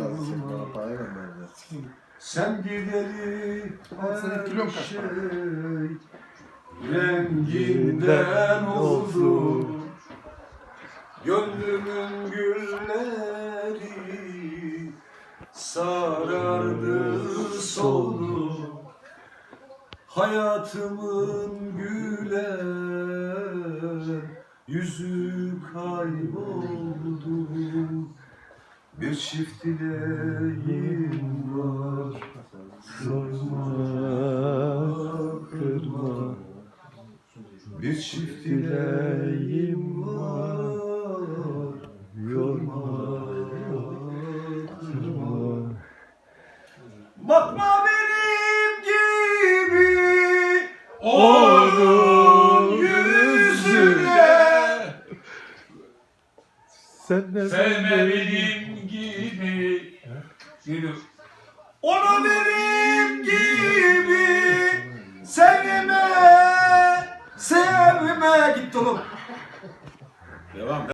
lazım senin bana para gönderdin. Sen kilon her şey renginden oldu. Gönlümün gülleri sarardı soldu. Hayatımın gülen yüzü kayboldu. Bir çift dileğim var. Sorma, kırma. Bir çift dileğim var. Yorma, kırma. Bakma benim gibi onun Sen de Sevme benim gibi. Yürü. Onu benim gibi sevme, sevme. Gitti oğlum. Devam.